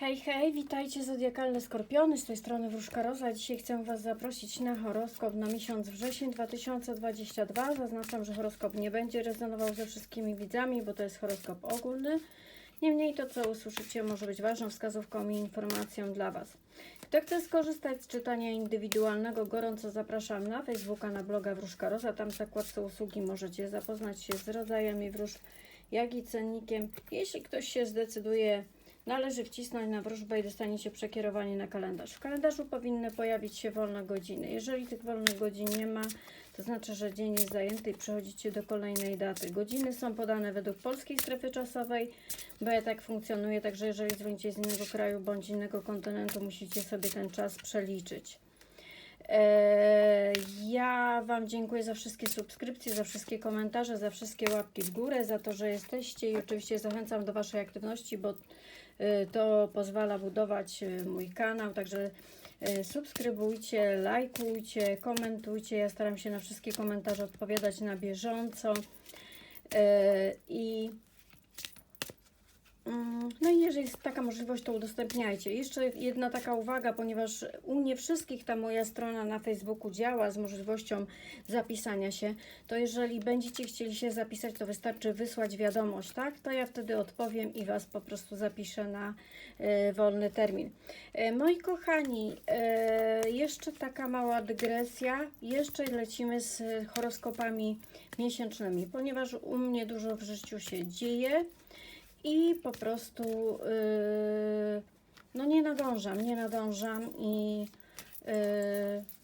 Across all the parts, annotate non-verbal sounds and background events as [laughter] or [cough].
Hej, hej, witajcie zodiakalne skorpiony, z tej strony Wróżka Roza. Dzisiaj chcę Was zaprosić na horoskop na miesiąc wrzesień 2022. Zaznaczam, że horoskop nie będzie rezonował ze wszystkimi widzami, bo to jest horoskop ogólny. Niemniej to, co usłyszycie, może być ważną wskazówką i informacją dla Was. Kto chce skorzystać z czytania indywidualnego, gorąco zapraszam na Facebooka, na bloga Wróżka Roza. Tam w zakładce usługi możecie zapoznać się z rodzajami wróżb, jak i cennikiem. Jeśli ktoś się zdecyduje Należy wcisnąć na wróżbę i dostaniecie przekierowanie na kalendarz. W kalendarzu powinny pojawić się wolne godziny. Jeżeli tych wolnych godzin nie ma, to znaczy, że dzień jest zajęty i przechodzicie do kolejnej daty. Godziny są podane według polskiej strefy czasowej, bo ja tak funkcjonuję, także jeżeli dzwonicie z innego kraju bądź innego kontynentu, musicie sobie ten czas przeliczyć. Eee, Ja Wam dziękuję za wszystkie subskrypcje, za wszystkie komentarze, za wszystkie łapki w górę, za to, że jesteście i oczywiście zachęcam do Waszej aktywności, bo to pozwala budować y, mój kanał, także y, subskrybujcie, lajkujcie, komentujcie. Ja staram się na wszystkie komentarze odpowiadać na bieżąco. I No i jeżeli jest taka możliwość, to udostępniajcie. Jeszcze jedna taka uwaga, ponieważ u mnie wszystkich ta moja strona na Facebooku działa z możliwością zapisania się, to jeżeli będziecie chcieli się zapisać, to wystarczy wysłać wiadomość, tak? To ja wtedy odpowiem i Was po prostu zapiszę na e, wolny termin. E, moi kochani, e, jeszcze taka mała dygresja. Jeszcze lecimy z horoskopami miesięcznymi, ponieważ u mnie dużo w życiu się dzieje i po prostu yy, no nie nadążam, nie nadążam i yy,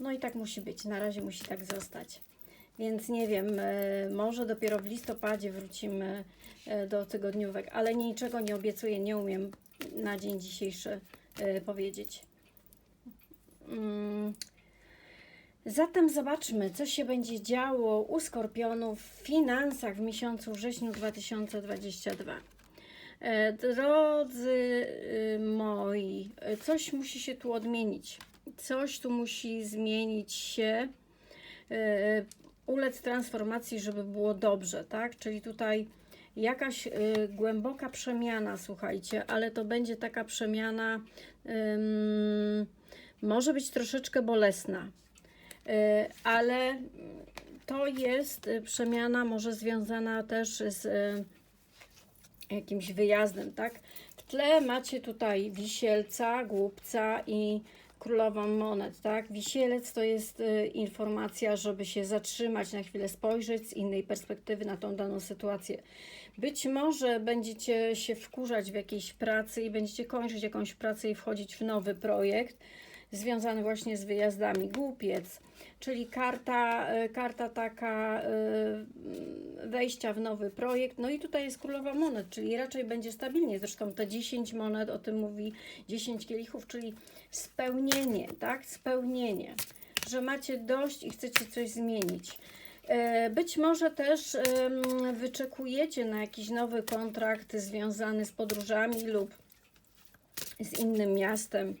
no i tak musi być, na razie musi tak zostać. Więc nie wiem, yy, może dopiero w listopadzie wrócimy yy, do tygodniówek, ale niczego nie obiecuję, nie umiem na dzień dzisiejszy yy, powiedzieć. Mm. Zatem zobaczmy, co się będzie działo u Skorpionów w finansach w miesiącu wrześniu 2022. E, Drodzy y, moi, e, coś musi się tu odmienić. Coś tu musi zmienić się, e, ulec transformacji, żeby było dobrze, tak? Czyli tutaj jakaś y, głęboka przemiana, słuchajcie, ale to będzie taka przemiana, może być troszeczkę bolesna, Y, ale to jest przemiana może związana też z jakimś wyjazdem, tak? W tle macie tutaj wisielca, głupca i królową monet, tak? Wisielec to jest y, informacja, żeby się zatrzymać na chwilę, spojrzeć z innej perspektywy na tą daną sytuację. Być może będziecie się wkurzać w jakiejś pracy i będziecie kończyć jakąś pracę i wchodzić w nowy projekt związany właśnie z wyjazdami. Głupiec, czyli karta, y, karta taka y, wejścia w nowy projekt. No i tutaj jest królowa monet, czyli raczej będzie stabilnie. Zresztą te 10 monet, o tym mówi 10 kielichów, czyli spełnienie, tak? Spełnienie, że macie dość i chcecie coś zmienić. E, Być może też wyczekujecie na jakiś nowy kontrakt związany z podróżami lub z innym miastem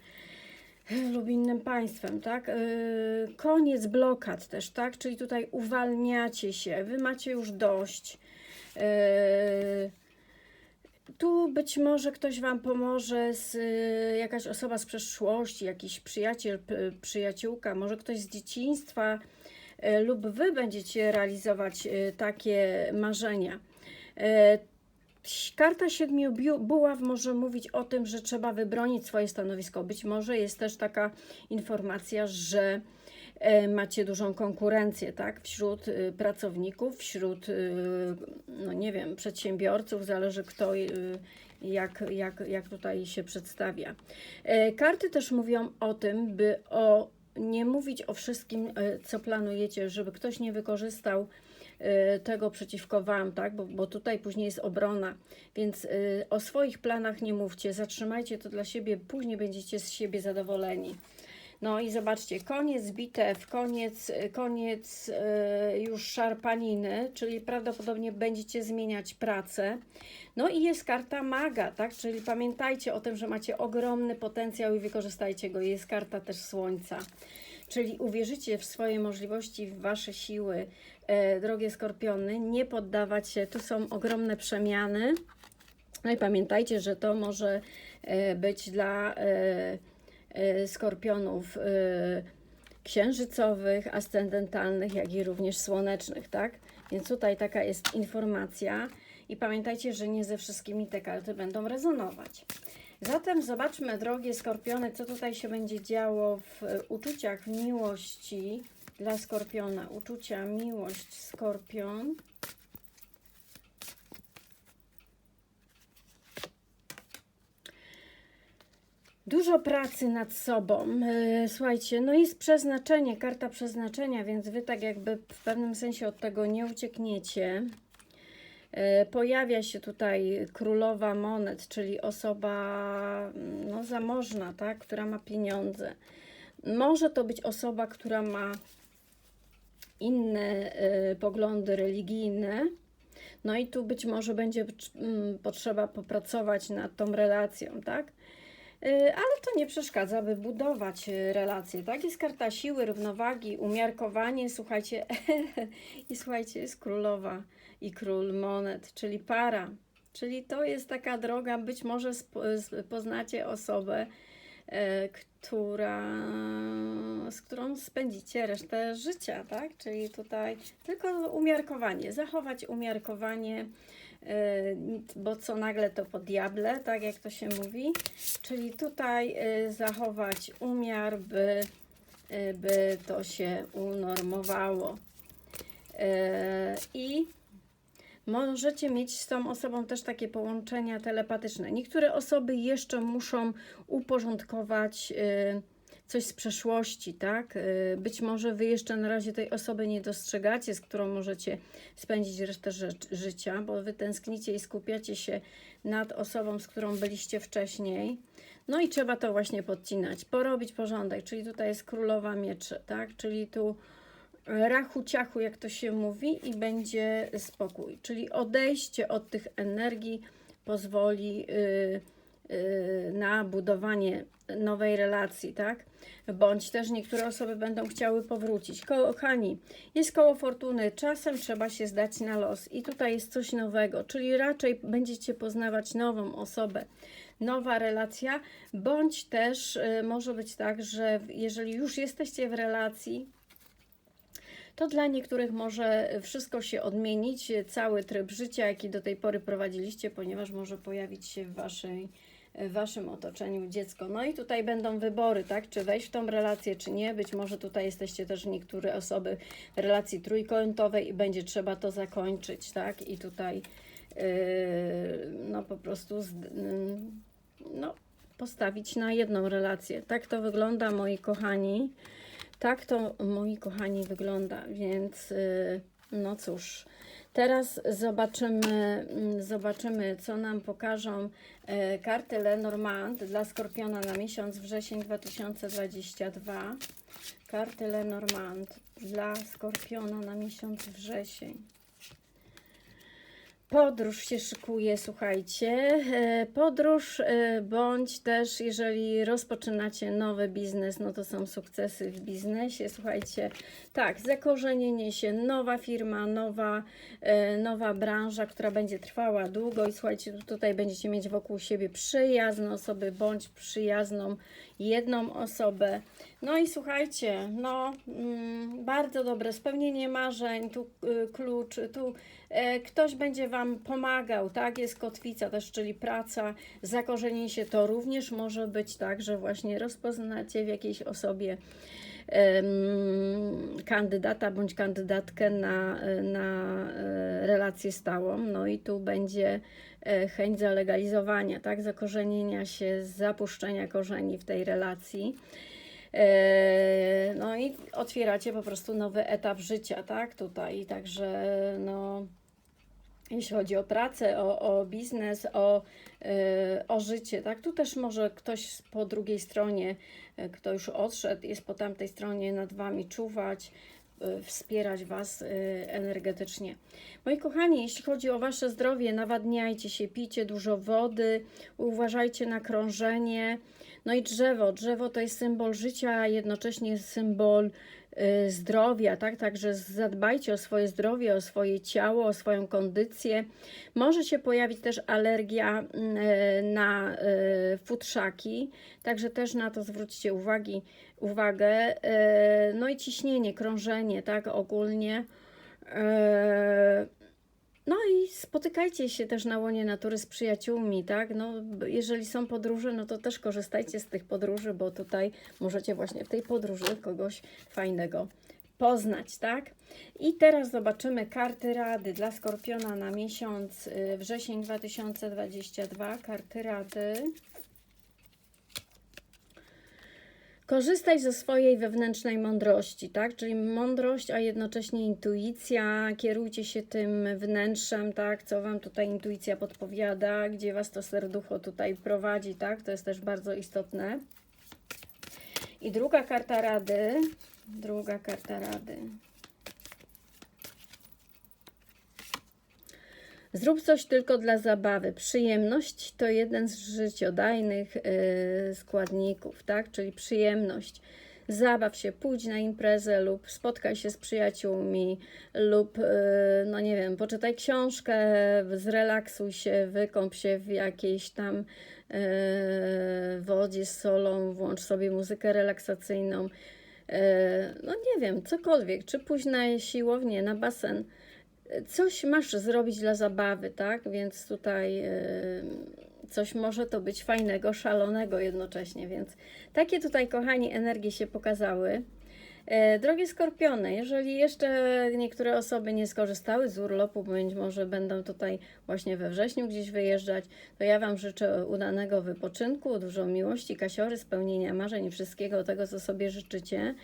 lub innym państwem, tak? Yy, Koniec blokad też, tak? Czyli tutaj uwalniacie się, wy macie już dość. Yy, Tu być może ktoś Wam pomoże, z, yy, jakaś osoba z przeszłości, jakiś przyjaciel, przyjaciółka, może ktoś z dzieciństwa, lub Wy będziecie realizować takie marzenia. Karta siedmiu buław może mówić o tym, że trzeba wybronić swoje stanowisko. Być może jest też taka informacja, że e, macie dużą konkurencję, tak, wśród y, pracowników, wśród, y, no nie wiem, przedsiębiorców, zależy kto, y, jak, jak, jak tutaj się przedstawia. E, Karty też mówią o tym, by o, nie mówić o wszystkim, e, co planujecie, żeby ktoś nie wykorzystał tego przeciwko Wam, tak? Bo, bo tutaj później jest obrona, więc y, o swoich planach nie mówcie, zatrzymajcie to dla siebie, później będziecie z siebie zadowoleni. No i zobaczcie, koniec bitew, koniec, koniec y, już szarpaniny, czyli prawdopodobnie będziecie zmieniać pracę. No i jest karta maga, tak? Czyli pamiętajcie o tym, że macie ogromny potencjał i wykorzystajcie go. Jest karta też słońca. Czyli uwierzycie w swoje możliwości, w wasze siły, drogie skorpiony, nie poddawać się. Tu są ogromne przemiany. No i pamiętajcie, że to może e, być dla e, e, skorpionów e, księżycowych, ascendentalnych, jak i również słonecznych, tak? Więc tutaj taka jest informacja i pamiętajcie, że nie ze wszystkimi te karty będą rezonować. Zatem zobaczmy, drogie skorpiony, co tutaj się będzie działo w e, uczuciach, w miłości dla skorpiona. Uczucia, miłość, skorpion. Dużo pracy nad sobą. E, Słuchajcie, no jest przeznaczenie, karta przeznaczenia, więc wy tak jakby w pewnym sensie od tego nie uciekniecie. E, Pojawia się tutaj królowa monet, czyli osoba mm, no, zamożna, tak, która ma pieniądze. Może to być osoba, która ma inne e, poglądy religijne. No i tu być może będzie mm, potrzeba popracować nad tą relacją, tak? Y, ale to nie przeszkadza, by budować y, relacje. Tak jest karta siły, równowagi, umiarkowanie. Słuchajcie, [laughs] i słuchajcie, jest królowa i król monet, czyli para. Czyli to jest taka droga, być może poznacie osobę, która, z którą spędzicie resztę życia, tak? Czyli tutaj tylko umiarkowanie, zachować umiarkowanie, e, bo co nagle to po diable, tak jak to się mówi. Czyli tutaj y, zachować umiar, by, by to się unormowało. I możecie mieć z tą osobą też takie połączenia telepatyczne. Niektóre osoby jeszcze muszą uporządkować y, coś z przeszłości, tak? Y, Być może wy jeszcze na razie tej osoby nie dostrzegacie, z którą możecie spędzić resztę ży- życia, bo wy tęsknicie i skupiacie się nad osobą, z którą byliście wcześniej. No i trzeba to właśnie podcinać, porobić porządek, czyli tutaj jest królowa mieczy, tak? Czyli tu rachu ciachu, jak to się mówi, i będzie spokój. Czyli odejście od tych energii pozwoli y, y, na budowanie nowej relacji, tak? Bądź też niektóre osoby będą chciały powrócić. Kochani, jest koło fortuny, czasem trzeba się zdać na los i tutaj jest coś nowego, czyli raczej będziecie poznawać nową osobę, nowa relacja, bądź też y, może być tak, że jeżeli już jesteście w relacji, to dla niektórych może wszystko się odmienić, cały tryb życia, jaki do tej pory prowadziliście, ponieważ może pojawić się w waszej w waszym otoczeniu dziecko. No i tutaj będą wybory, tak? Czy wejść w tą relację, czy nie. Być może tutaj jesteście też niektóre osoby w relacji trójkątowej i będzie trzeba to zakończyć, tak? I tutaj yy, no po prostu z, yy, no, postawić na jedną relację. Tak to wygląda, moi kochani. Tak to, moi kochani, wygląda, więc yy, no cóż. Teraz zobaczymy, mm, zobaczymy, co nam pokażą e, karty Lenormand dla Skorpiona na miesiąc wrzesień 2022. Karty Lenormand dla Skorpiona na miesiąc wrzesień. Podróż się szykuje, słuchajcie. E, Podróż, e, bądź też, jeżeli rozpoczynacie nowy biznes, no to są sukcesy w biznesie. Słuchajcie, tak, zakorzenienie się, nowa firma, nowa, e, nowa branża, która będzie trwała długo i słuchajcie, tutaj będziecie mieć wokół siebie przyjazne osoby, bądź przyjazną jedną osobę. No i słuchajcie, no mm, bardzo dobre spełnienie marzeń, tu y, klucz, tu ktoś będzie Wam pomagał, tak? Jest kotwica też, czyli praca, zakorzenienie się to również może być tak, że właśnie rozpoznacie w jakiejś osobie kandydata bądź kandydatkę na, na e, relację stałą. No i tu będzie e, chęć zalegalizowania, tak? Zakorzenienia się, zapuszczenia korzeni w tej relacji. E, No i otwieracie po prostu nowy etap życia, tak? Tutaj, także no jeśli chodzi o pracę, o, o biznes, o, e, o życie, tak? Tu też może ktoś po drugiej stronie, e, kto już odszedł, jest po tamtej stronie nad Wami czuwać, e, wspierać Was e, energetycznie. Moi kochani, jeśli chodzi o Wasze zdrowie, nawadniajcie się, pijcie dużo wody, uważajcie na krążenie. No i drzewo. Drzewo to jest symbol życia, a jednocześnie symbol y, zdrowia, tak? Także zadbajcie o swoje zdrowie, o swoje ciało, o swoją kondycję. Może się pojawić też alergia y, na y, futrzaki, także też na to zwróćcie uwagi, uwagę. Y, No i ciśnienie, krążenie, tak? Ogólnie. No i spotykajcie się też na łonie natury z przyjaciółmi, tak? No, jeżeli są podróże, no to też korzystajcie z tych podróży, bo tutaj możecie właśnie w tej podróży kogoś fajnego poznać, tak? I teraz zobaczymy karty rady dla Skorpiona na miesiąc y, wrzesień 2022. Karty rady. Korzystaj ze swojej wewnętrznej mądrości, tak? Czyli mądrość, a jednocześnie intuicja. Kierujcie się tym wnętrzem, tak? Co Wam tutaj intuicja podpowiada, gdzie Was to serducho tutaj prowadzi, tak? To jest też bardzo istotne. I druga karta rady. Druga karta rady. Zrób coś tylko dla zabawy. Przyjemność to jeden z życiodajnych y, składników, tak? Czyli przyjemność. Zabaw się, pójdź na imprezę lub spotkaj się z przyjaciółmi lub, y, no nie wiem, poczytaj książkę, zrelaksuj się, wykąp się w jakiejś tam y, wodzie z solą, włącz sobie muzykę relaksacyjną. Y, no nie wiem, cokolwiek, czy pójść na siłownię, na basen coś masz zrobić dla zabawy, tak? Więc tutaj yy, coś może to być fajnego, szalonego jednocześnie, więc takie tutaj, kochani, energie się pokazały. E, Drogie skorpiony, jeżeli jeszcze niektóre osoby nie skorzystały z urlopu, bądź może będą tutaj właśnie we wrześniu gdzieś wyjeżdżać, to ja Wam życzę udanego wypoczynku, dużo miłości, kasiory, spełnienia marzeń i wszystkiego tego, co sobie życzycie.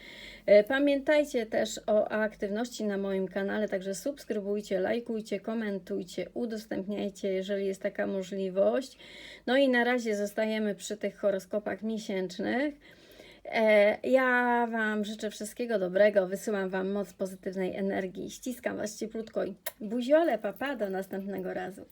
E, Pamiętajcie też o aktywności na moim kanale, także subskrybujcie, lajkujcie, komentujcie, udostępniajcie, jeżeli jest taka możliwość. No i na razie zostajemy przy tych horoskopach miesięcznych. E, Ja Wam życzę wszystkiego dobrego, wysyłam Wam moc pozytywnej energii, ściskam Was cieplutko i buziole, papa, do następnego razu.